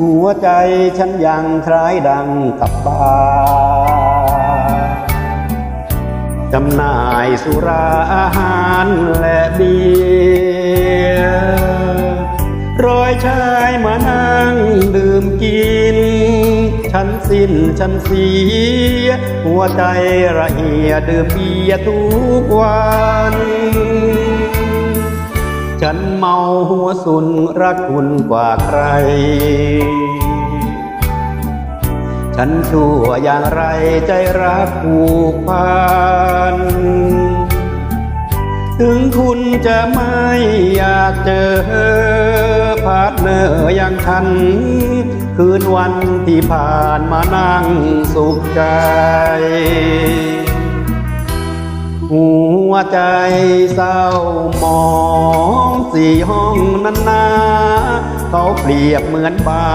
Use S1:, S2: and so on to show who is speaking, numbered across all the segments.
S1: หัวใจฉันยังคล้ายดังกับบาจำหน่ายสุราอาหารและเบียร์รอยชายมานั่งดื่มกิน ฉันสิ้นฉันเสีย หัวใจระเหียดื่มเบียร์ทุกวัน ฉันเมาหัวสุนรักคุณกว่าใคร ฉันชั่วอย่างไรใจรักผูกพัน ถึงคุณจะไม่อยากเจอพาร์ทเนอร์อย่างฉัน คืนวันที่ผ่านมานั่งสุขใจ หัวใจเศร้าหมองสี่ห้องนั้นนาเขาเปรียบเหมือนบา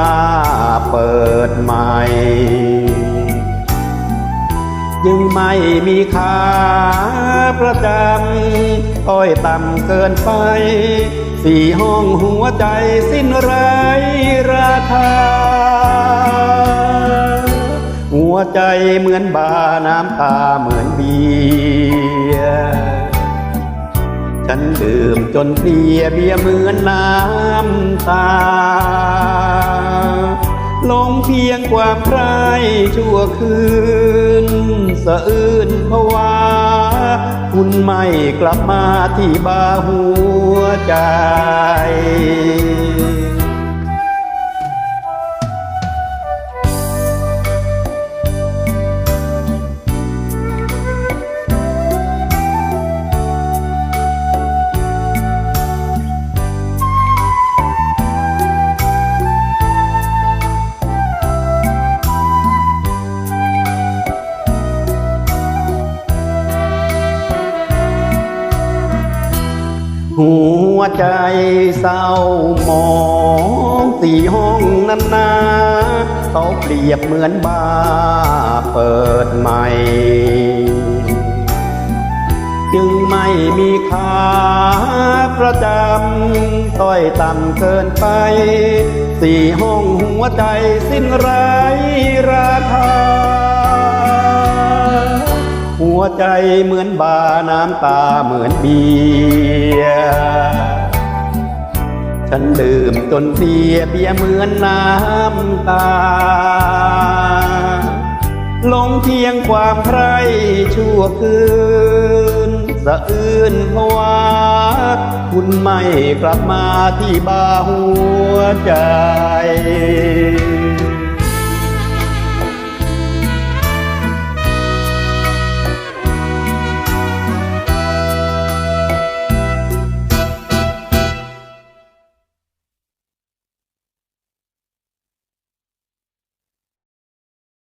S1: เปิดใหม่จึงไม่มีค่าประจำต้อยต่ำเกินไป สี่ห้องหัวใจสิ้นไรราคา วใจเหมือนบาน้ำตาเหมือนเบียฉันดื่มจนเพลียเบียเหมือนน้ำตา ลงเพียงความใครชั่วคืน สะอื้นภาวาคุณไม่กลับมาที่บาหัวใจ หัวใจเศร้าหมองสี่ห้องนั้นนาเขาเปรียบเหมือนบาเปิดใหม่ จึงไม่มีค่าประจำต้อยต่ำเกินไป สี่ห้องหัวใจสิ้นไรราคา หัวใจเหมือนบาน้ำตาเหมือนเบียฉันดื่มจนเพลียเบียเหมือนน้ำตา ลงเพียงความใครชั่วคืนสะอื้นภาวาคุณไม่กลับมาที่บาหัวใจ